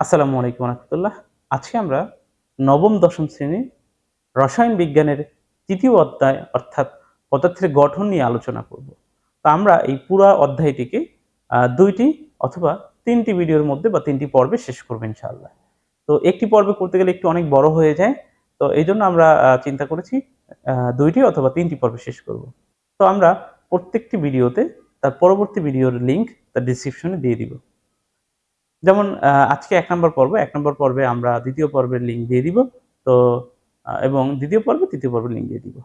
আসসালামু আলাইকুম রহমতুল্লাহ আজকে আমরা নবম, দশম শ্রেণির রসায়ন বিজ্ঞানের তৃতীয় অধ্যায় অর্থাৎ পদার্থের গঠন নিয়ে আলোচনা করব। তো আমরা এই পুরো অধ্যায়টিকে দুইটি অথবা তিনটি ভিডিওর মধ্যে বা তিনটি পর্বে শেষ করব ইনশাআল্লাহ। তো একটি পর্বে করতে গেলে একটু অনেক বড় হয়ে যায়। তো এই জন্য আমরা চিন্তা করেছি দুইটি অথবা তিনটি পর্বে শেষ করব। তো আমরা প্রত্যেকটি ভিডিওতে তার পরবর্তী ভিডিওর লিংক তার ডিসক্রিপশনে দিয়ে দিব। যেমন আজকে এক নম্বর পর্ব, এক নম্বর পর্বে আমরা দ্বিতীয় পর্বের লিঙ্ক দিয়ে দিব। তো এবং দ্বিতীয় পর্বে তৃতীয় পর্বের লিঙ্ক দিয়ে দিব।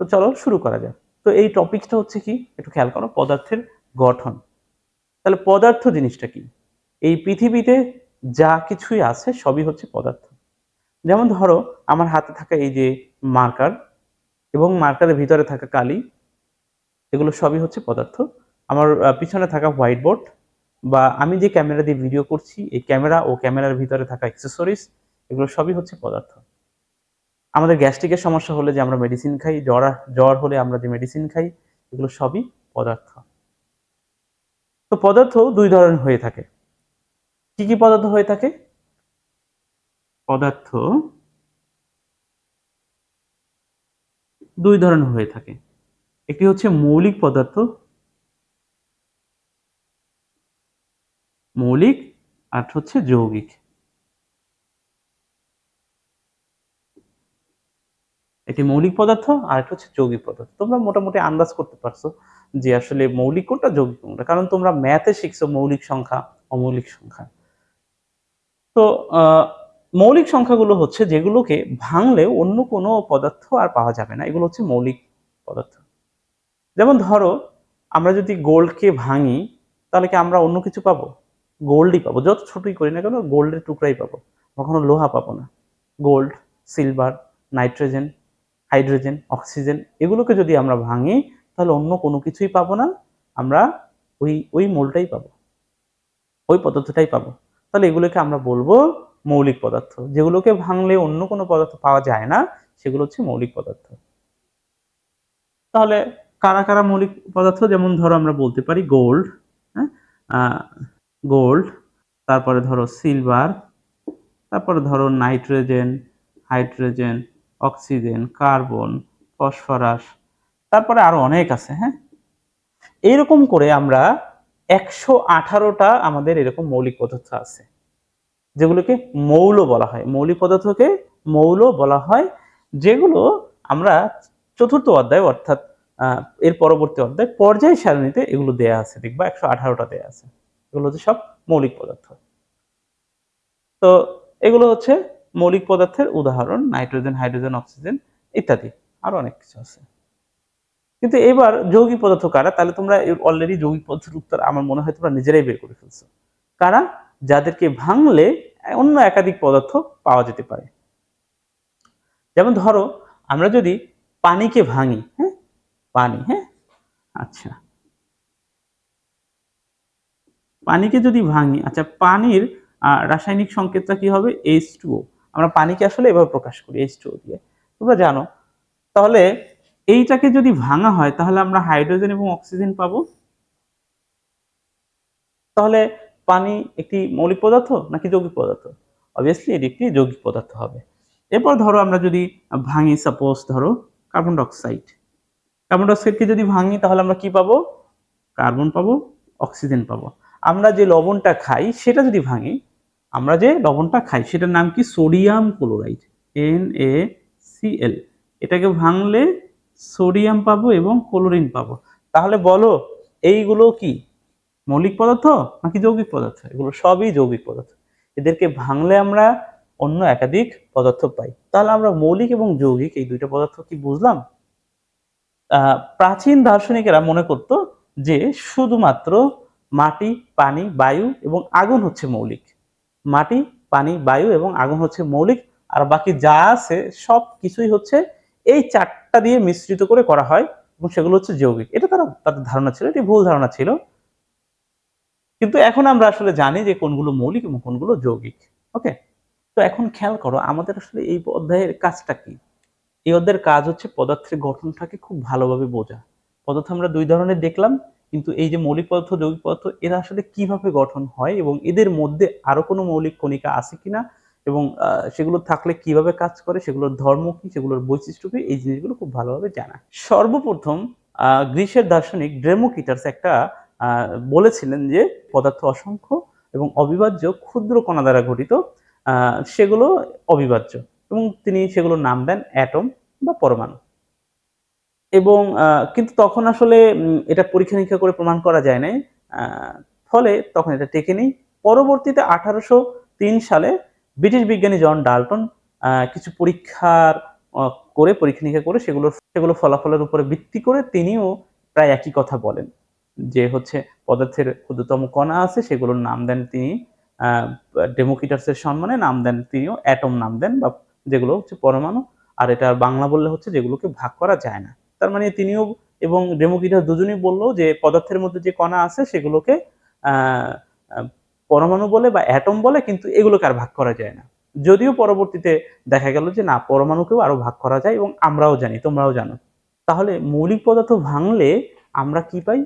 তো চলো শুরু করা যাক। তো এই টপিকটা হচ্ছে কি? একটু খেয়াল করো, পদার্থের গঠন। তাহলে পদার্থ জিনিসটা কি? এই পৃথিবীতে যা কিছুই আছে সবই হচ্ছে পদার্থ। যেমন ধরো, আমার হাতে থাকা এই যে মার্কার এবং মার্কারের ভিতরে থাকা কালি, এগুলো সবই হচ্ছে পদার্থ। আমার পিছনে থাকা হোয়াইট বোর্ড বা আমি যে ক্যামেরা দিয়ে ভিডিও করছি, এই ক্যামেরা ও ক্যামেরার ভিতরে থাকা অ্যাক্সেসরিজ এগুলো সবই হচ্ছে পদার্থ। আমাদের গ্যাস্ট্রিকের সমস্যা হলে যে আমরা মেডিসিন খাই, জ্বর জ্বর হলে আমরা যে মেডিসিন খাই, এগুলো সবই পদার্থ। তো পদার্থ দুই ধরনের হয়ে থাকে। কি কি পদার্থ হয়ে থাকে? পদার্থ দুই ধরনের হয়ে থাকে। একটি হচ্ছে মৌলিক পদার্থ মৌলিক আর হচ্ছে যৌগিক। একটি মৌলিক পদার্থ আর একটা হচ্ছে যৌগিক পদার্থ। তোমরা মোটামুটি আন্দাজ করতে পারছ যে আসলে মৌলিক কোনটা, যৌগিক কোনটা। কারণ তোমরা ম্যাথে শিখছো মৌলিক সংখ্যা, অমৌলিক সংখ্যা। তো মৌলিক সংখ্যাগুলো হচ্ছে যেগুলোকে ভাঙলে অন্য কোনো পদার্থ আর পাওয়া যাবে না। এগুলো হচ্ছে মৌলিক পদার্থ। যেমন ধরো, আমরা যদি গোল্ডকে ভাঙি, তাহলে কি আমরা অন্য কিছু পাবো? গোল্ডই পাবো। যত ছোটই করি না কেন গোল্ডের টুকরাই পাবো। কখনো লোহা পাবো না। Gold silver nitrogen hydrogen oxygen এগুলোকে যদি আমরা ভাঙি, তাহলে অন্য কোনো কিছুই পাবো না। আমরা ওই ওই মোলটাই পাবো। ওই পদার্থটাই পাবো। তাহলে এগুলোকে আমরা বলব মৌলিক পদার্থ। যেগুলোকে ভাঙলে অন্য কোনো পদার্থ পাওয়া যায় না, সেগুলো হচ্ছে মৌলিক পদার্থ। তাহলে কারা কারা মৌলিক পদার্থ? যেমন ধরো আমরা বলতে পারি গোল্ড হ্যাঁ? গোল্ড, তারপরে ধরো সিলভার, তারপরে ধরো nitrogen, hydrogen, oxygen, carbon, phosphorus, তারপরে আরও অনেক আছে হ্যাঁ? এইরকম করে আমরা একশো আঠারোটা আমাদের এরকম মৌলিক পদার্থ আছে, যেগুলোকে মৌল বলা হয়। মৌলিক পদার্থকে মৌল বলা হয়, যেগুলো আমরা চতুর্থ অধ্যায় অর্থাৎ এর পরবর্তী অধ্যায় পর্যায় সারণীতে এগুলো দেয়া আছে, দেখবা একশো আঠারোটা দেয়া আছে। এগুলো হচ্ছে সব মৌলিক পদার্থ। তো এগুলো হচ্ছে মৌলিক পদার্থের উদাহরণ, নাইট্রোজেন, হাইড্রোজেন, অক্সিজেন ইত্যাদি। আরও অনেক কিছু আছে। কিন্তু এবার যৌগিক পদার্থ কারা? তাহলে তোমরা অলরেডি যৌগিক পদার্থের উত্তর আমার মনে হয় তোমরা নিজেরাই বের করে ফেলছো। কারা? যাদেরকে ভাঙলে অন্য একাধিক পদার্থ পাওয়া যেতে পারে। যেমন ধরো, আমরা যদি পানিকে ভাঙি হ্যাঁ? পানি হ্যাঁ? আচ্ছা। পানিকে যদি ভাঙি আচ্ছা পানির রাসায়নিক সংকেতটা কি হবে? এইচ টু আমরা পানিকে আসলে এভাবে প্রকাশ করি এইচ টু দিয়ে। তোমরা জানো। তাহলে এইটাকে যদি ভাঙা হয়, তাহলে আমরা হাইড্রোজেন এবং অক্সিজেন পাবো। তাহলে পানি একটি মৌলিক পদার্থ নাকি যৌগিক পদার্থ? অবভিয়াসলি এটি একটি যৌগিক পদার্থ হবে। এরপর ধরো আমরা যদি ভাঙি সাপোজ ধরো কার্বন ডাইঅক্সাইড কার্বন ডাইঅক্সাইডকে যদি ভাঙি, তাহলে আমরা কি পাবো? কার্বন পাবো, অক্সিজেন পাবো। আমরা যে লবণটা খাই, সেটা যদি ভাঙি, আমরা যে লবণটা খাই, সেটার নাম কি? Sodium chloride N A C L এটাকে ভাঙলে সোডিয়াম পাবো এবং ক্লোরিন পাবো। তাহলে বলো, এইগুলো কি মৌলিক পদার্থ নাকি যৌগিক পদার্থ? এগুলো সবই যৌগিক পদার্থ। এদেরকে ভাঙলে আমরা অন্য একাধিক পদার্থ পাই। তাহলে আমরা মৌলিক এবং যৌগিক এই দুইটা পদার্থ কি বুঝলাম? প্রাচীন দার্শনিকেরা মনে করত যে শুধুমাত্র মাটি, পানি, বায়ু এবং আগুন হচ্ছে মৌলিক। মাটি, পানি, বায়ু এবং আগুন হচ্ছে মৌলিক, আর বাকি যা আছে সব কিছুই হচ্ছে এই চারটা দিয়ে মিশ্রিত করে করা হয় এবং সেগুলো হচ্ছে যৌগিক। এটা তারা, তাদের ধারণা ছিল, এটি ভুল ধারণা ছিল। কিন্তু এখন আমরা আসলে জানি যে কোনগুলো মৌলিক এবং কোনগুলো যৌগিক। ওকে তো এখন খেয়াল করো, আমাদের আসলে এই অধ্যায়ের কাজটা কি? এই অধ্যায়ের কাজ হচ্ছে পদার্থের গঠনটাকে খুব ভালোভাবে বোঝা। পদার্থ আমরা দুই ধরনের দেখলাম। কিন্তু এই যে মৌলিক পদার্থ যৌগিক পদার্থ এরা আসলে কীভাবে গঠন হয় এবং এদের মধ্যে আরও কোনো মৌলিক কণিকা আছে কিনা এবং সেগুলো থাকলে কীভাবে কাজ করে সেগুলোর ধর্ম কি সেগুলোর বৈশিষ্ট্য কি এই জিনিসগুলো খুব ভালোভাবে জানা। সর্বপ্রথম আহ, গ্রিসের দার্শনিক ড্রেমোকিটার্স একটা বলেছিলেন যে পদার্থ অসংখ্য এবং অবিভাজ্য ক্ষুদ্র কণা দ্বারা গঠিত সেগুলো অবিভাজ্য এবং তিনি সেগুলোর নাম দেন অ্যাটম বা পরমাণু। এবং কিন্তু তখন আসলে এটা পরীক্ষা নিরীক্ষা করে প্রমাণ করা যায় নাই। ফলে তখন এটা টেকেনি পরবর্তীতে আঠারোশো তিন সালে ব্রিটিশ বিজ্ঞানী জন ডাল্টন কিছু পরীক্ষার করে, পরীক্ষা নিরীক্ষা করে সেগুলোর সেগুলো ফলাফলের উপরে ভিত্তি করে তিনিও প্রায় একই কথা বলেন। যে হচ্ছে পদার্থের ক্ষুদ্রতম কণা আছে, সেগুলোর নাম দেন তিনি ডেমোকিটার্সের সম্মানে নাম দেন তিনিও, অ্যাটম নাম দেন বা যেগুলো হচ্ছে পরমাণু। আর এটা বাংলা বললে হচ্ছে যেগুলোকে ভাগ করা যায় না। তার মানে তিনিও এবং ডেমোকিটাস দুজনেই বলল যে পদার্থের মধ্যে যে কণা আছে সেগুলোকে পরমাণু বলে বা অ্যাটম বলে, কিন্তু এগুলোকে আর ভাগ করা যায় না। যদিও পরবর্তীতে দেখা গেল যে না, পরমাণুকেও আরও ভাগ করা যায় এবং আমরাও জানি, তোমরাও জানো। তাহলে মৌলিক পদার্থ ভাঙলে আমরা কি পাই?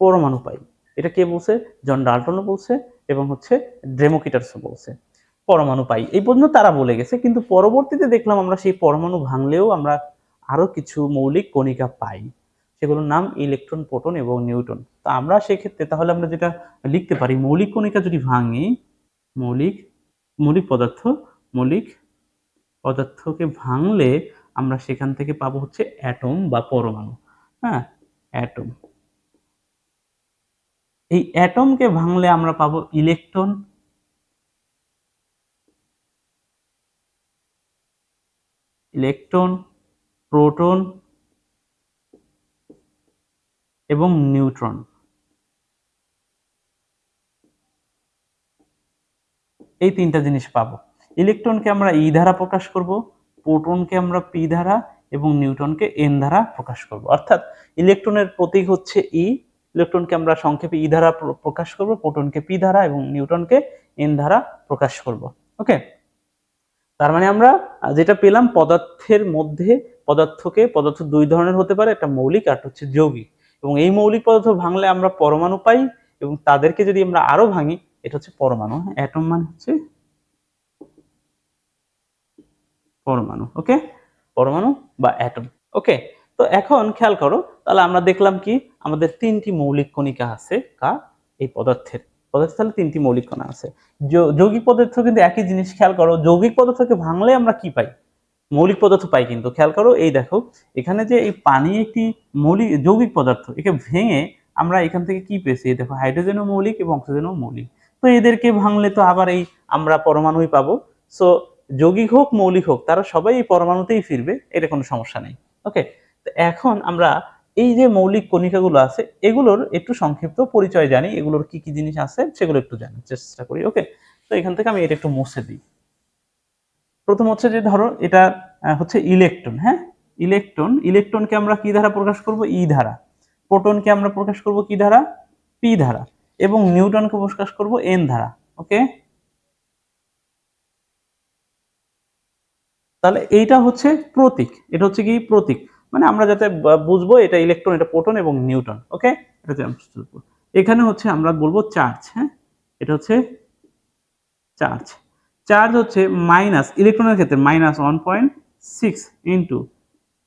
পরমাণু পাই। এটা কে বলছে? জন ডাল্টনও বলছে এবং হচ্ছে ড্রেমোকিটার্সও বলছে। পরমাণু পাই। এই পর্যন্ত তারা বলে গেছে, কিন্তু পরবর্তীতে দেখলাম আমরা সেই পরমাণু ভাঙলেও আমরা আরও কিছু মৌলিক কণিকা পাই, সেগুলোর নাম ইলেকট্রন, প্রোটন এবং নিউটন তো আমরা সেক্ষেত্রে তাহলে আমরা যেটা লিখতে পারি, মৌলিক কণিকা যদি ভাঙি, মৌলিক মৌলিক পদার্থ, মৌলিক পদার্থকে ভাঙলে আমরা সেখান থেকে পাবো হচ্ছে অ্যাটম বা পরমাণু। হ্যাঁ অ্যাটম। এই অ্যাটমকে ভাঙলে আমরা পাবো ইলেকট্রন। ইলেকট্রন প্রোটন এবং নিউট্রন। এই তিনটা জিনিস পাবো। ইলেকট্রনকে আমরা ই দ্বারা প্রকাশ করব, প্রোটনকে আমরা পি দ্বারা এবং নিউটনকে এন দ্বারা প্রকাশ করব। অর্থাৎ ইলেকট্রনের প্রতীক হচ্ছে ই ইলেকট্রনকে আমরা সংক্ষেপে ই দ্বারা প্র- প্রকাশ করব, প্রোটনকে পি দ্বারা এবং নিউটনকে এন দ্বারা প্রকাশ করব। ওকে তার মানে আমরা যেটা পেলাম, পদার্থের মধ্যে পদার্থকে, পদার্থ দুই ধরনের হতে পারে, একটা মৌলিক আর হচ্ছে যৌগিক। এবং এই মৌলিক পদার্থ ভাঙলে আমরা পরমাণু পাই এবং তাদেরকে যদি আমরা আরও ভাঙি, এটা হচ্ছে পরমাণু অ্যাটম মানে হচ্ছে পরমাণু ওকে পরমাণু বা অ্যাটম ওকে তো এখন খেয়াল করো, তাহলে আমরা দেখলাম কি? আমাদের তিনটি মৌলিক কণিকা আছে কার এই পদার্থের। পদার্থের তাহলে তিনটি মৌলিক কণা আছে। যৌগিক পদার্থ কিন্তু একই জিনিস, খেয়াল করো, যৌগিক পদার্থকে ভাঙলে আমরা কি পাই? মৌলিক পদার্থ পাই কিন্তু, খেয়াল করো, এই দেখো, এখানে যে এই পানি একটি মৌলিক, যৌগিক পদার্থ, একে ভেঙে আমরা এখান থেকে কি পেয়েছি? দেখো হাইড্রোজেনও মৌলিক এবং অক্সিজেনও মৌলিক। তো এদেরকে ভাঙলে তো আবার এই আমরা পরমাণুই পাবো। সো যৌগিক হোক, মৌলিক হোক, তারা সবাই এই পরমাণুতেই ফিরবে, এটা কোনো সমস্যা নেই। ওকে তো এখন আমরা এই যে মৌলিক কণিকাগুলো আছে, এগুলোর একটু সংক্ষিপ্ত পরিচয় জানি, এগুলোর কি কি জিনিস আছে, সেগুলো একটু জানার চেষ্টা করি। ওকে তো এখান থেকে আমি এটা একটু মুছে দিই। প্রথম হচ্ছে যে ধরো এটা হচ্ছে ইলেকট্রন হ্যাঁ? ইলেকট্রন ইলেকট্রনকে আমরা কি ধারা প্রকাশ করব? ই ধারা। প্রোটনকে আমরা প্রকাশ করব কি ধারা? পি ধারা। এবং নিউটনকে প্রকাশ করব এন ধারা ওকে তাহলে এইটা হচ্ছে প্রতীক। এটা হচ্ছে কি? প্রতীক। মানে আমরা যাতে বুঝব এটা ইলেকট্রন এটা প্রোটন এবং নিউটন ওকে এটা এখানে হচ্ছে আমরা বলব চার্জ হ্যাঁ? এটা হচ্ছে চার্জ চার্জ হচ্ছে মাইনাস, ইলেকট্রনের ক্ষেত্রে minus one point six into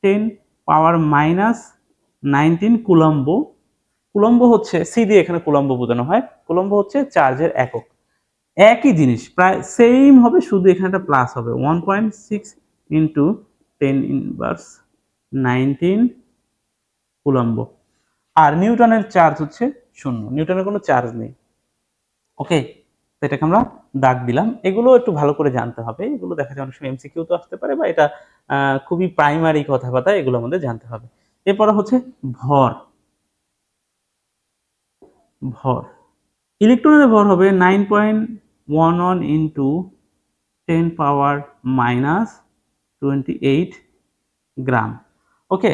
ten power minus nineteen coulomb. Coulomb হচ্ছে সি দিয়ে এখানে কুলম্ব বোঝানো হয়, কুলম্ব হচ্ছে চার্জের একক। একই জিনিস, প্রায় সেম হবে, শুধু এখানে একটা প্লাস হবে। One point six into ten inverse nineteen coulomb. আর নিউটনের চার্জ হচ্ছে শূন্য। নিউটনের কোনো চার্জ নেই। ওকে তো এটাকে আমরা দাগ দিলাম। এগুলো একটু ভালো করে জানতে হবে। এগুলো দেখা যায় অনেক সময় এমসিকিউ তো আসতে পারে বা এটা খুবই প্রাইমারি কথাবার্তা, এগুলো আমাদের জানতে হবে। এরপরে হচ্ছে ভর। ভর। ইলেকট্রনের ভর হবে nine point one one into ten power minus twenty eight gram okay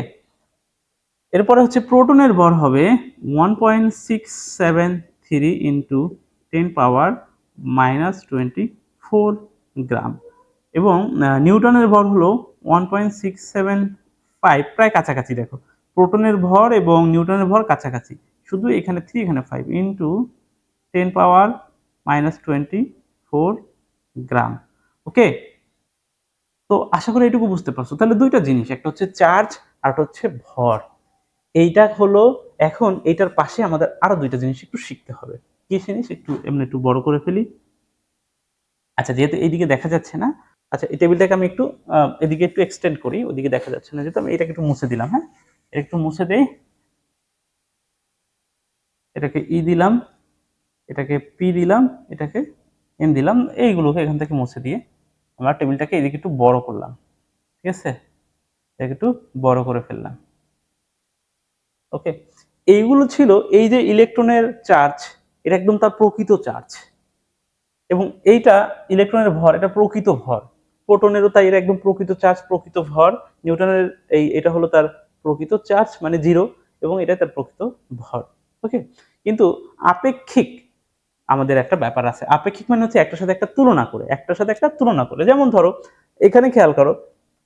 এরপরে হচ্ছে প্রোটনের ভর হবে one point six seven three into ten power minus twenty four gram. এবং নিউটনের ভর হলো one point six seven five, প্রায় কাছাকাছি, দেখো। প্রোটনের ভর এবং নিউটনের ভর কাছাকাছি। শুধু এখানে থ্রি এখানে five into ten power minus twenty four gram okay তো আশা করি এটুকু বুঝতে পারছ। তাহলে দুইটা জিনিস, একটা হচ্ছে চার্জ আর একটা হচ্ছে ভর। এইটা হলো, এখন এইটার পাশে আমাদের আরও দুইটা জিনিস একটু শিখতে হবে। কি জিনিস? একটু এমনি একটু বড় করে ফেলি। আচ্ছা যেহেতু এইদিকে দেখা যাচ্ছে না আচ্ছা এই টেবিলটাকে আমি একটু এদিকে একটু এক্সটেন্ড করি, ওদিকে দেখা যাচ্ছে না। যেহেতু আমি এটাকে একটু মুছে দিলাম হ্যাঁ? একটু মুছে দেই। এটাকে ই দিলাম, এটাকে পি দিলাম, এটাকে এম দিলাম, এইগুলোকে এখান থেকে মুছে দিয়ে আমরা টেবিলটাকে এদিকে একটু বড় করলাম। ঠিক আছে? এটাকে একটু বড় করে ফেললাম। ওকে এইগুলো ছিল এই যে ইলেকট্রনের চার্জ এটা একদম তার প্রকৃত চার্জ এবং এইটা ইলেকট্রনের ভর, এটা প্রকৃত ভর। প্রোটনেরও তাই এটা একদম প্রকৃত চার্জ প্রকৃত ভর। নিউটনের এই, এটা হলো তার প্রকৃত চার্জ মানে জিরো এবং এটা তার প্রকৃত ভর। ওকে কিন্তু আপেক্ষিক আমাদের একটা ব্যাপার আছে। আপেক্ষিক মানে হচ্ছে একটার সাথে একটা তুলনা করে, একটার সাথে একটা তুলনা করে। যেমন ধরো, এখানে খেয়াল করো,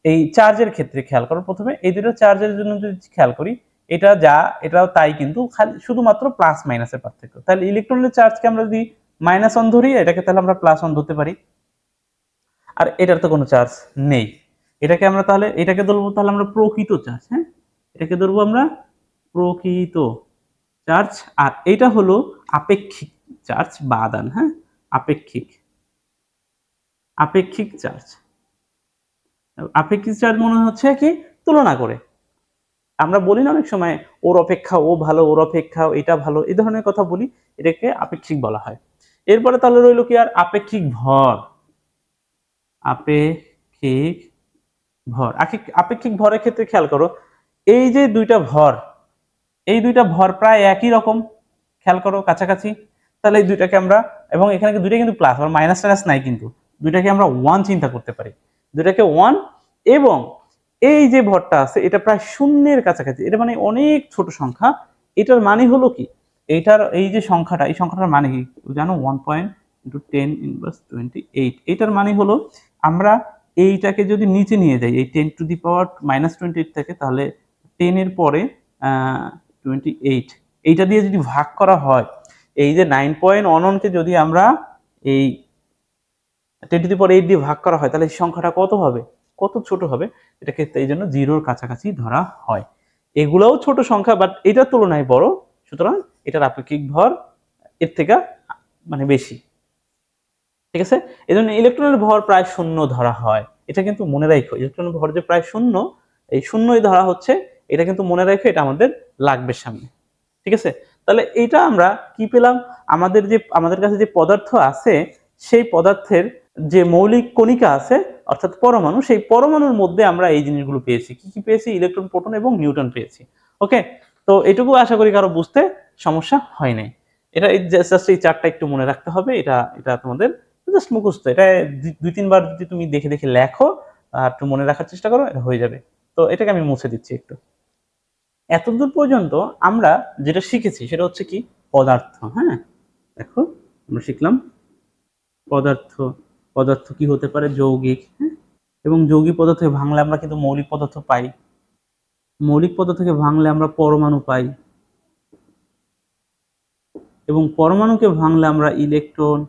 এই চার্জের ক্ষেত্রে খেয়াল করো প্রথমে, এই দুটো চার্জের জন্য যদি খেয়াল করি এটা যা, এটাও তাই কিন্তু খালি শুধুমাত্র প্লাস মাইনাসের পার্থক্য। তাহলে ইলেকট্রনের চার্জকে আমরা যদি মাইনাস অন ধরি, এটাকে তাহলে আমরা প্লাস অন ধরতে পারি। আর এটার তো কোনো চার্জ নেই। এটাকে আমরা তাহলে, এটাকে ধরবো তাহলে আমরা প্রকৃত চার্জ হ্যাঁ? এটাকে ধরবো আমরা প্রকৃত চার্জ আর এটা হলো আপেক্ষিক চার্জ বা আদান হ্যাঁ? আপেক্ষিক। আপেক্ষিক চার্জ আপেক্ষিক চার্জ মনে হচ্ছে কি? তুলনা করে। আমরা বলি না অনেক সময়, ওর অপেক্ষা, ও ভালো, ওর অপেক্ষা, এটা ভালো। এই ধরনের কথা বলি, এটাকে আপেক্ষিক বলা হয়। এরপরে তাহলে রইল কি আর? আপেক্ষিক ভর। আপেক্ষিক ভর। আপেক্ষিক ভরের ক্ষেত্রে খেয়াল করো, এই যে দুইটা ভর, এই দুইটা ভর প্রায় একই রকম, খেয়াল করো কাছাকাছি। তাহলে এই দুইটাকে আমরা, এবং এখানে দুইটা কিন্তু প্লাস আর মাইনাস টাইনাস নাই কিন্তু, দুইটাকে আমরা ওয়ান চিন্তা করতে পারি। দুইটাকে ওয়ান এবং এই যে ভরটা আছে, এটা প্রায় শূন্যের কাছাকাছি, এটা মানে অনেক ছোট সংখ্যা। এটার মানে হলো কি? এইটার এই যে সংখ্যাটা, এই সংখ্যাটার মানে কি? জানো one point into ten inverse twenty eight এটার মানে হলো আমরা এইটাকে যদি নিচে নিয়ে যাই, এই ten to the power minus twenty eight থাকে, তাহলে টেনের পরে টোয়েন্টি এইট এইটা দিয়ে যদি ভাগ করা হয়, এই যে নাইন পয়েন্ট অনকে যদি আমরা এই ten to the power eight দিয়ে ভাগ করা হয়, তাহলে সংখ্যাটা কত হবে? কত ছোট হবে? এটাকে এই জন্য জিরোর কাছাকাছি ধরা হয়। এগুলাও ছোট সংখ্যা বাট এটার তুলনায় বড়। সুতরাং এটার আপেক্ষিক ভর এর থেকে মানে বেশি। ঠিক আছে? এই জন্য ইলেকট্রনের ভর প্রায় শূন্য ধরা হয়। এটা কিন্তু মনে রাখো ইলেকট্রনের ভর যে প্রায় শূন্য, এই শূন্যই ধরা হচ্ছে, এটা কিন্তু মনে রাখো, এটা আমাদের লাগবে সামনে। ঠিক আছে? তাহলে এটা আমরা কি পেলাম? আমাদের যে, আমাদের কাছে যে পদার্থ আছে, সেই পদার্থের যে মৌলিক কণিকা আছে, অর্থাৎ পরমাণু, সেই পরমাণুর মধ্যে আমরা এই জিনিসগুলো পেয়েছি। কি কি পেয়েছি? ইলেকট্রন, প্রোটন এবং নিউটন পেয়েছি। ওকে? তো এটুকু আশা করি কারও বুঝতে সমস্যা হয় নাই। এটা জাস্ট এই চারটা একটু মনে রাখতে হবে। এটা এটা তোমাদের জাস্ট মুখস্থ। এটা দুই- তিনবার যদি তুমি দেখে দেখে লেখো, আর একটু মনে রাখার চেষ্টা করো, এটা হয়ে যাবে। তো এটাকে আমি মুছে দিচ্ছি একটু। এতদূর পর্যন্ত আমরা যেটা শিখেছি সেটা হচ্ছে কি? পদার্থ হ্যাঁ? দেখো, আমরা শিখলাম পদার্থ পদার্থ কি হতে পারে? যৌগিক হ্যাঁ? এবং যৌগিক পদার্থকে ভাঙলে আমরা কিন্তু মৌলিক পদার্থ পাই। মৌলিক পদার্থকে ভাঙলে আমরা পরমাণু পাই। এবং পরমাণুকে ভাঙলে আমরা ইলেকট্রন,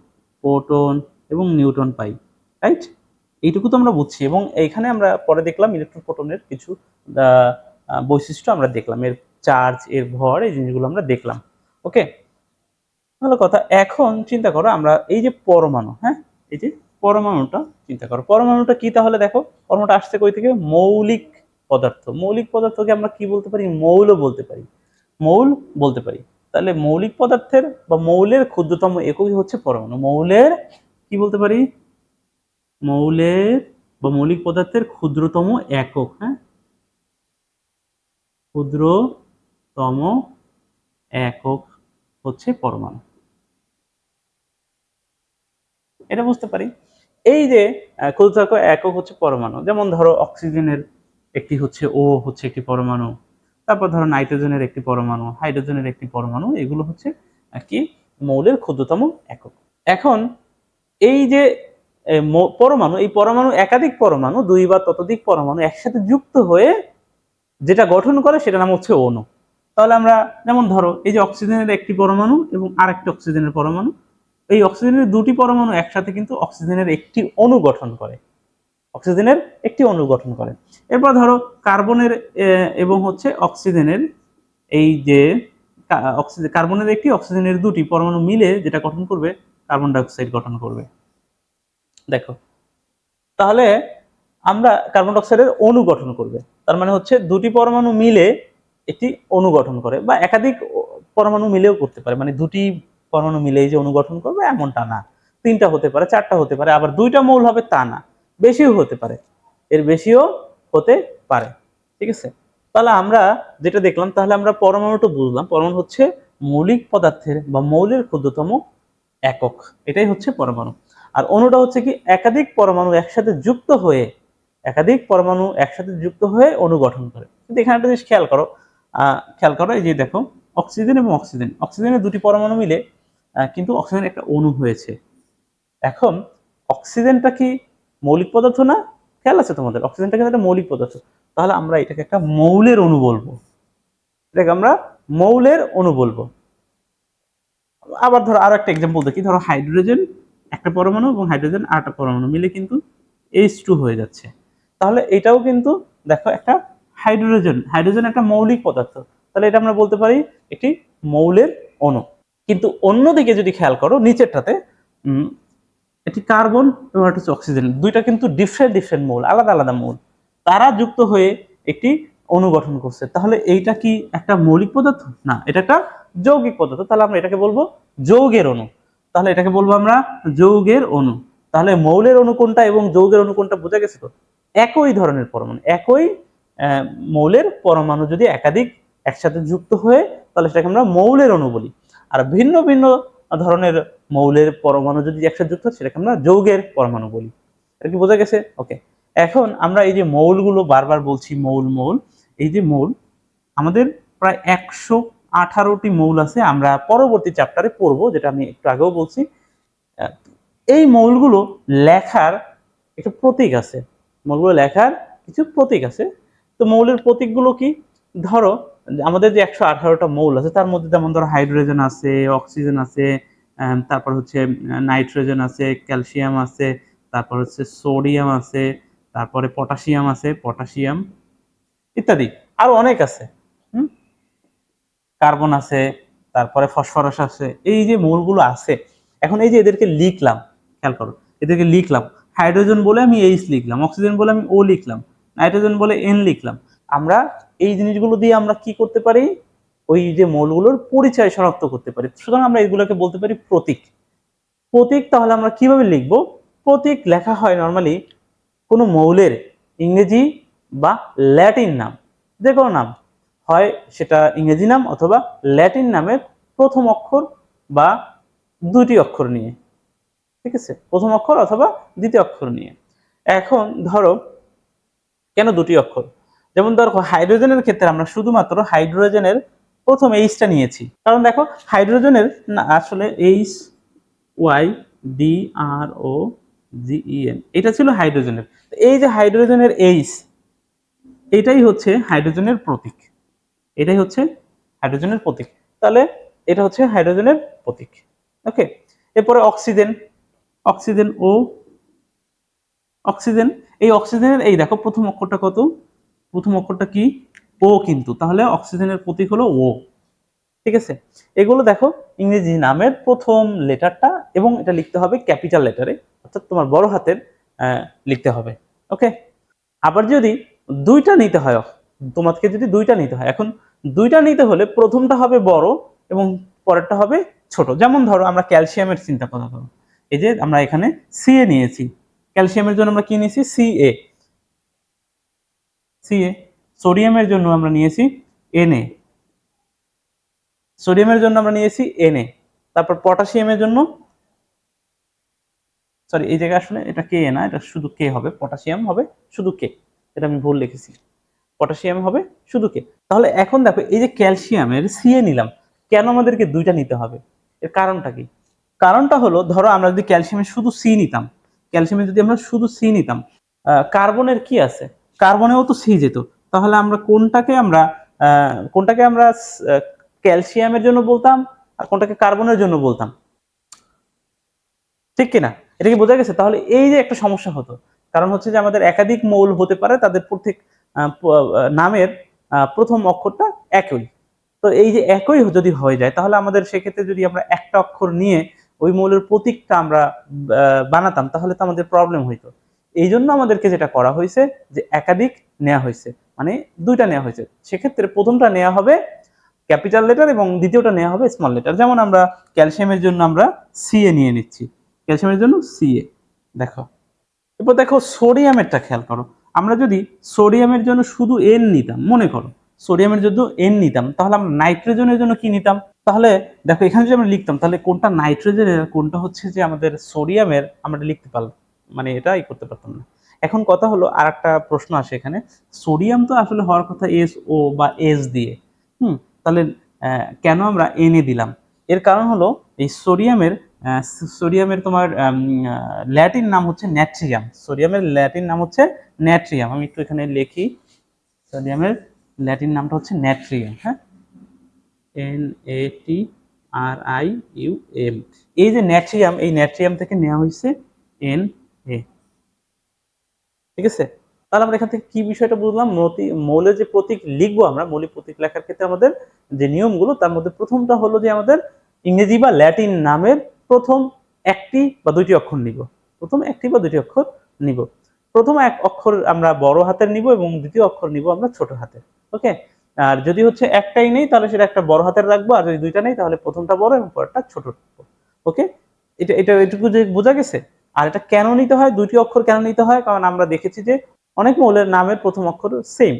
প্রোটন এবং নিউটন পাই, রাইট? এইটুকু তো আমরা বুঝছি। এবং এইখানে আমরা পরে দেখলাম ইলেকট্রন, প্রোটনের কিছু বৈশিষ্ট্য আমরা দেখলাম। এর চার্জ, এর ভর, এই জিনিসগুলো আমরা দেখলাম। ওকে? ভালো কথা। এখন চিন্তা করো, আমরা এই যে পরমাণু হ্যাঁ? এই যে পরমাণুটা, চিন্তা করো, পরমাণুটা কি তাহলে দেখো? পরমাণুটা আসছে কই থেকে? মৌলিক পদার্থ। মৌলিক পদার্থকে আমরা কি বলতে পারি? মৌল বলতে পারি। মৌল বলতে পারি। তাহলে মৌলিক পদার্থের বা মৌলের ক্ষুদ্রতম এককই হচ্ছে পরমাণু। মৌলের কি বলতে পারি? মৌলের বা মৌলিক পদার্থের ক্ষুদ্রতম একক হ্যাঁ? ক্ষুদ্রতম একক হচ্ছে পরমাণু। এটা বুঝতে পারি? এই যে আহ, একক হচ্ছে পরমাণু। যেমন ধরো অক্সিজেনের একটি হচ্ছে ও হচ্ছে একটি পরমাণু তারপর ধরো নাইট্রোজেনের একটি পরমাণু হাইড্রোজেনের একটি পরমাণু এগুলো হচ্ছে কি মৌলের ক্ষুদ্রতম একক। এখন এই যে পরমাণু এই পরমাণু একাধিক পরমাণু দুই বা ততোধিক পরমাণু একসাথে যুক্ত হয়ে যেটা গঠন করে সেটা নাম হচ্ছে অণু। তাহলে আমরা যেমন ধরো এই যে অক্সিজেনের একটি পরমাণু এবং আরেকটি অক্সিজেনের পরমাণু এই অক্সিজেনের দুটি পরমাণু একসাথে কিন্তু অক্সিজেনের একটি অণু গঠন করে। অক্সিজেনের একটি অণু গঠন করে। এরপর ধরো কার্বনের এবং হচ্ছে অক্সিজেনের এই যে অক্সিজেন কার্বনের একটি, অক্সিজেনের দুটি পরমাণু মিলে যেটা গঠন করবে, কার্বন ডাইঅক্সাইড গঠন করবে। দেখো, তাহলে আমরা কার্বন ডাইঅক্সাইডের অণু গঠন করবে। তার মানে হচ্ছে দুটি পরমাণু মিলে একটি অণু গঠন করে, বা একাধিক পরমাণু মিলেও করতে পারে। মানে দুটি পরমাণু মিলেই যে অনুগঠন করবে, এমনটা না। তিনটা হতে পারে, চারটা হতে পারে, আবার দুইটা মৌল হবে তা না। বেশিও হতে পারে, এর বেশিও হতে পারে, ঠিক আছে? তাহলে আমরা যেটা দেখলাম, তাহলে আমরা পরমাণুটা বুঝলাম। পরমাণু হচ্ছে মৌলিক পদার্থের বা মৌলের ক্ষুদ্রতম একক, এটাই হচ্ছে পরমাণু। আর অণুটা হচ্ছে কি, একাধিক পরমাণু একসাথে যুক্ত হয়ে, একাধিক পরমাণু একসাথে যুক্ত হয়ে অণু গঠন করে। কিন্তু এখানে একটা জিনিস খেয়াল করো খেয়াল করো, এই যে দেখো, অক্সিজেন এবং অক্সিজেন। অক্সিজেনের দুটি পরমাণু মিলে কিন্তু অক্সিজেন একটা অণু হয়েছে। এখন অক্সিজেনটা কি মৌলিক পদার্থ না? খেয়াল আছে তোমাদের? অক্সিজেনটা কিন্তু একটা মৌলিক পদার্থ। তাহলে আমরা এটাকে একটা মৌলের অণু বলব। এটাকে আমরা মৌলের অণু বলব। আবার ধরো আরও একটা এক্সাম্পল দেখি। ধরো হাইড্রোজেন একটা পরমাণু এবং হাইড্রোজেন আরেকটা পরমাণু মিলে কিন্তু এইচ টু হয়ে যাচ্ছে। তাহলে এটাও কিন্তু দেখো একটা হাইড্রোজেন হাইড্রোজেন একটা মৌলিক পদার্থ। তাহলে এটা আমরা বলতে পারি একটি মৌলের অণু। কিন্তু অন্যদিকে যদি খেয়াল করো, নিচেরটাতে এটি কার্বন এবং একটা হচ্ছে অক্সিজেন। দুইটা কিন্তু ডিফারেন্ট ডিফারেন্ট মৌল আলাদা আলাদা মৌল তারা যুক্ত হয়ে একটি অণু গঠন করছে। তাহলে এইটা কি একটা মৌলিক পদার্থ? না, এটা একটা যৌগিক পদার্থ। তাহলে আমরা এটাকে বলব যৌগের অণু। তাহলে এটাকে বলব আমরা যৌগের অণু। তাহলে মৌলের অণু কোনটা এবং যৌগের অণু কোনটা বোঝা গেছে তো? একই ধরনের পরমাণু, একই মৌলের পরমাণু যদি একাধিক একসাথে যুক্ত হয়ে, তাহলে সেটাকে আমরা মৌলের অণু বলি। আর ভিন্ন ভিন্ন ধরনের মৌলের পরমাণু যদি একসাথে যুক্ত সেটাকে আমরা যৌগের পরমাণু বলি। এটা কি বোঝা গেছে? ওকে এখন আমরা এই যে মৌলগুলো বারবার বলছি, মৌল মৌল, এই যে মৌল, আমাদের প্রায় একশো আঠারোটি মৌল আছে, আমরা পরবর্তী চ্যাপ্টারে পড়ব, যেটা আমি একটু আগেও বলছি। এই মৌলগুলো লেখার একটা প্রতীক আছে। মৌলগুলো লেখার কিছু প্রতীক আছে। তো মৌলের প্রতীকগুলো কি? ধরো আমাদের যে একশো আঠারোটা মৌল আছে, তার মধ্যে যেমন ধরো হাইড্রোজেন আছে, অক্সিজেন আছে তারপর হচ্ছে নাইট্রোজেন আছে, ক্যালসিয়াম আছে, তারপর হচ্ছে সোডিয়াম আছে, তারপরে পটাশিয়াম আছে, পটাশিয়াম ইত্যাদি। আরও অনেক আছে কার্বন আছে, তারপরে ফসফরাস আছে, এই যে মৌলগুলো আছে, এখন এই যে এদেরকে লিখলাম, খেয়াল করো, এদেরকে লিখলাম, হাইড্রোজেন বলে আমি এইচ লিখলাম, অক্সিজেন বলে আমি ও লিখলাম, নাইট্রোজেন বলে এন লিখলাম আমরা এই জিনিসগুলো দিয়ে আমরা কি করতে পারি? ওই যে মৌলগুলোর পরিচয় শনাক্ত করতে পারি। সুতরাং আমরা এগুলোকে বলতে পারি প্রতীক। প্রতীক তাহলে আমরা কীভাবে লিখব? প্রতীক লেখা হয় নর্মালি কোনো মৌলের ইংরেজি বা ল্যাটিন নাম। যে কোনো নাম। হয় সেটা ইংরেজি নাম অথবা ল্যাটিন নামের প্রথম অক্ষর বা দুটি অক্ষর নিয়ে। ঠিক আছে? প্রথম অক্ষর অথবা দ্বিতীয় অক্ষর নিয়ে। এখন ধরো কেন দুটি অক্ষর? যেমন ধরো হাইড্রোজেনের ক্ষেত্রে আমরা শুধুমাত্র হাইড্রোজেনের প্রথম এইচটা নিয়েছি। কারণ দেখো হাইড্রোজেনের না, আসলে H Y D R O N এটা ছিল হাইড্রোজেনের এই যে হাইড্রোজেনের এইচ এটাই হচ্ছে হাইড্রোজেনের প্রতীক। এটাই হচ্ছে হাইড্রোজেনের প্রতীক। তাহলে এটা হচ্ছে হাইড্রোজেনের প্রতীক। ওকে এরপরে অক্সিজেন অক্সিজেন ও অক্সিজেন এই অক্সিজেনের এই দেখো, প্রথম অক্ষরটা কত? প্রথম অক্ষরটা কি? ও কিন্তু। তাহলে অক্সিজেনের প্রতীক হলো ও। ঠিক আছে? এগুলো দেখো, ইংরেজি নামের প্রথম লেটারটা এবং এটা লিখতে হবে ক্যাপিটাল লেটারে, অর্থাৎ তোমার বড় হাতের লিখতে হবে। ওকে? আবার যদি দুইটা নিতে হয়, তোমাকে যদি দুইটা নিতে হয়, এখন দুইটা নিতে হলে প্রথমটা হবে বড় এবং পরেরটা হবে ছোট। যেমন ধরো, আমরা ক্যালসিয়ামের চিন্তা কথা করো এই যে আমরা এখানে সিএ নিয়েছি। ক্যালসিয়ামের জন্য আমরা কি নিয়েছি? সিএ সিএ সোডিয়ামের জন্য আমরা নিয়েছি এনএ সোডিয়ামের জন্য আমরা নিয়েছি এনএ তারপর পটাশিয়ামের জন্য, সরি, এই জায়গায় আসলে এটা কে না, এটা শুধু কে হবে, পটাশিয়াম হবে শুধু কে, এটা আমি ভুল লিখেছি। পটাশিয়াম হবে শুধু কে। তাহলে এখন দেখো, এই যে ক্যালসিয়ামের সিএ নিলাম, কেন আমাদেরকে দুইটা নিতে হবে? এর কারণটা কি? কারণটা হলো, ধরো আমরা যদি ক্যালসিয়ামের শুধু সি নিতাম ক্যালসিয়ামের যদি আমরা শুধু সি নিতাম কার্বনের কি আছে? কার্বনেও তো সি যেত। তাহলে আমরা কোনটাকে আমরা কোনটাকে আমরা ক্যালসিয়ামের জন্য বলতাম আর কোনটাকে কার্বনের জন্য বলতাম? ঠিক কিনা? এটা কি বোঝা গেছে? তাহলে এই যে একটা সমস্যা হতো, কারণ হচ্ছে যে আমাদের একাধিক মৌল হতে পারে, তাদের প্রত্যেক নামের প্রথম অক্ষরটা একই। তো এই যে একই যদি হয়ে যায়, তাহলে আমাদের সেক্ষেত্রে যদি আমরা একটা অক্ষর নিয়ে ওই মৌলের প্রতীকটা আমরা বানাতাম, তাহলে তো আমাদের প্রবলেম হইতো। এই জন্য আমাদেরকে যেটা করা হয়েছে যে একাধিক নেওয়া হয়েছে। মানে দুইটা নেওয়া হয়েছে। সেক্ষেত্রে প্রথমটা নেওয়া হবে ক্যাপিটাল লেটার এবং দ্বিতীয়টা নেওয়া হবে স্মল লেটার যেমন আমরা ক্যালসিয়ামের জন্য আমরা সিএ নিয়ে নিচ্ছি। ক্যালসিয়ামের জন্য সিএ দেখো। এরপর দেখো সোডিয়ামেরটা খেয়াল করো। আমরা যদি সোডিয়ামের জন্য শুধু এন নিতাম, মনে করো, সোডিয়ামের জন্য এন নিতাম, তাহলে আমরা নাইট্রোজেনের জন্য কি নিতাম? তাহলে দেখো এখানে যদি আমরা লিখতাম, তাহলে কোনটা নাইট্রোজেনের কোনটা হচ্ছে যে আমাদের সোডিয়ামের আমরা লিখতে পারলাম। মানে এটাই করতে পারতাম না। এখন কথা হলো আর একটা প্রশ্ন আসে এখানে। সোডিয়াম তো আসলে হওয়ার কথা এস ও বা এস দিয়ে। হুম, তাহলে কেন আমরা এনে দিলাম? এর কারণ হলো এই সোডিয়ামের সোডিয়ামের তোমার ল্যাটিন নাম হচ্ছে ন্যাট্রিয়াম। সোডিয়ামের ল্যাটিন নাম হচ্ছে ন্যাট্রিয়াম। আমি একটু এখানে লিখি। সোডিয়ামের ল্যাটিন নামটা হচ্ছে ন্যাট্রিয়াম হ্যাঁ? N A T R I U M এই যে ন্যাট্রিয়াম, এই ন্যাট্রিয়াম থেকে নেওয়া হয়েছে এন ঠিক আছে? তাহলে আমরা এখান থেকে কি বিষয়টা বুঝলাম? মৌলের যে প্রতীক লিখব আমরা, মৌলিক প্রতীক লেখার ক্ষেত্রে আমাদের যে নিয়মগুলো, তার মধ্যে প্রথমটা হলো যে আমাদের ইংরেজি বা ল্যাটিন নামের প্রথম একটি বা দুইটি অক্ষর নিব। প্রথম একটি বা দুইটি অক্ষর নিব। প্রথম এক অক্ষর আমরা বড় হাতের নিব এবং দ্বিতীয় অক্ষর নিব আমরা ছোট হাতের, ওকে? আর যদি হচ্ছে একটাই নেই, তাহলে সেটা একটা বড় হাতের রাখব, আর যদি দুইটা নেই, তাহলে প্রথমটা বড় এবং পরেরটা ছোট ওকে? এটা এটা এটুকু যে বোঝা গেছে? আর এটা কেন নিতে হয়? দুটি অক্ষর কেন নিতে হয়? কারণ আমরা দেখেছি যে অনেক মৌলের নামের প্রথম অক্ষর সেম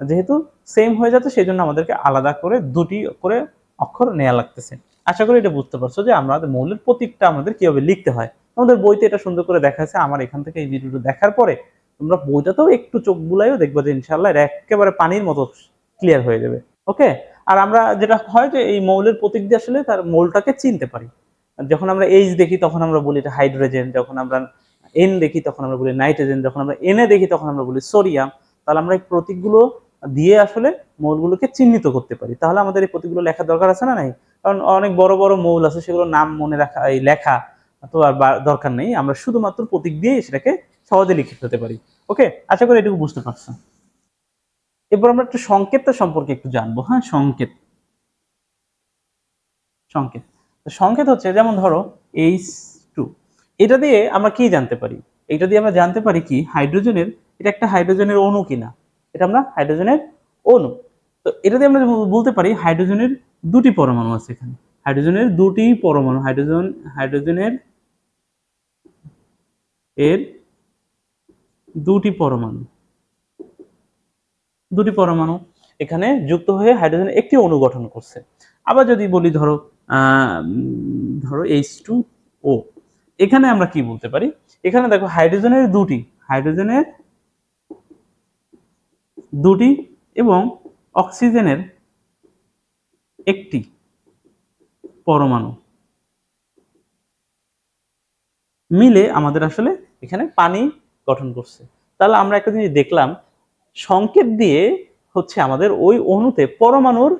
যেহেতু সেম হয়ে যাচ্ছে সেই জন্য আমাদেরকে আলাদা করে দুটি করে অক্ষর নেওয়া লাগতেছে। আশা করি এটা বুঝতে পারছ যে আমাদের মৌলের প্রতীকটা আমাদের কীভাবে লিখতে হয়। আমাদের বইতে এটা সুন্দর করে দেখা আছে। আমার এখান থেকে এই ভিডিওটা দেখার পরে তোমরা বইটাতেও একটু চোখ বুলাইও দেখবে যে ইনশাল্লাহ এটা একেবারে পানির মতো ক্লিয়ার হয়ে যাবে। ওকে আর আমরা যেটা হয় যে এই মৌলের প্রতীক দিয়ে আসলে তার মৌলটাকে চিনতে পারি। যখন আমরা এইচ দেখি, তখন আমরা বলি এটা হাইড্রোজেন যখন আমরা এন দেখি, তখন আমরা বলি নাইট্রোজেন যখন আমরা এনে দেখি, তখন আমরা বলি সোডিয়াম তাহলে আমরা এই প্রতীকগুলো দিয়ে আসলে মৌলগুলোকে চিহ্নিত করতে পারি। তাহলে আমাদের এই প্রতীকগুলো লেখার দরকার আছে না নাই? কারণ অনেক বড় বড় মৌল আছে সেগুলোর নাম মনে রাখা, এই লেখা তো আর দরকার নেই। আমরা শুধুমাত্র প্রতীক দিয়ে সেটাকে সহজে লিখে ফেলতে পারি। ওকে? আশা করি এটুকু বুঝতে পারছ এরপর আমরা একটু সংকেতটা সম্পর্কে একটু জানব। হ্যাঁ সংকেত। সংকেত। সংকেত হচ্ছে, যেমন ধরো এইচ টু এটা দিয়ে আমরা কি জানতে পারি? এটা দিয়ে আমরা জানতে পারি কি, হাইড্রোজেনের, এটা একটা হাইড্রোজেনের অণু কিনা? এটা আমরা হাইড্রোজেনের অণু। তো এটা দিয়ে আমরা বলতে পারি, হাইড্রোজেনের দুটি পরমাণু আছে এখানে। হাইড্রোজেনের দুটি পরমাণু, হাইড্রোজেন হাইড্রোজেনের এর দুটি পরমাণু। দুটি পরমাণু এখানে যুক্ত হয়ে হাইড্রোজেন একটি অণু গঠন করছে। আবার যদি বলি ধরো ধরো এইচ টু ও এখানে আমরা কি বলতে পারি? এখানে দেখো হাইড্রোজেনের দুটি হাইড্রোজেনের দুটি এবং অক্সিজেনের একটি পরমাণু। মিলে আমাদের আসলে এখানে পানি গঠন করছে। তাহলে আমরা একটা জিনিস দেখলাম, সংকেত দিয়ে হচ্ছে আমাদের ওই অণুতে পরমাণুর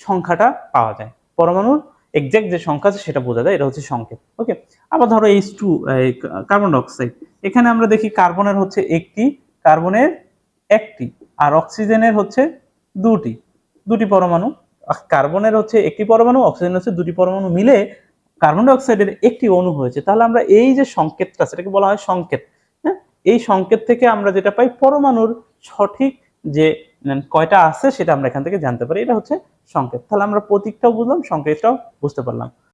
সংখ্যাটা পাওয়া যায়। পরমাণুর এক্সাক্ট যে সংখ্যা আছে সেটা বোঝা যায়, এটা হচ্ছে সংকেত ওকে আবার ধরো এইচ টু কার্বন ডাইঅক্সাইড এখানে আমরা দেখি কার্বনের হচ্ছে একটি কার্বনের একটি, আর অক্সিজেনের হচ্ছে দুটি দুটি পরমাণু কার্বনের হচ্ছে একটি পরমাণু অক্সিজেনের হচ্ছে দুটি পরমাণু মিলে কার্বন ডাইঅক্সাইডের একটি অণু হয়েছে। তাহলে আমরা এই যে সংকেতটা সেটাকে বলা হয় সংকেত হ্যাঁ? এই সংকেত থেকে আমরা যেটা পাই, পরমাণুর সঠিক যে কয়টা আছে সেটা আমরা এখান থেকে জানতে পারি। এটা হচ্ছে সংকেত। তাহলে আমরা প্রতীকটাও বুঝলাম, সংকেতটাও বুঝতে পারলাম।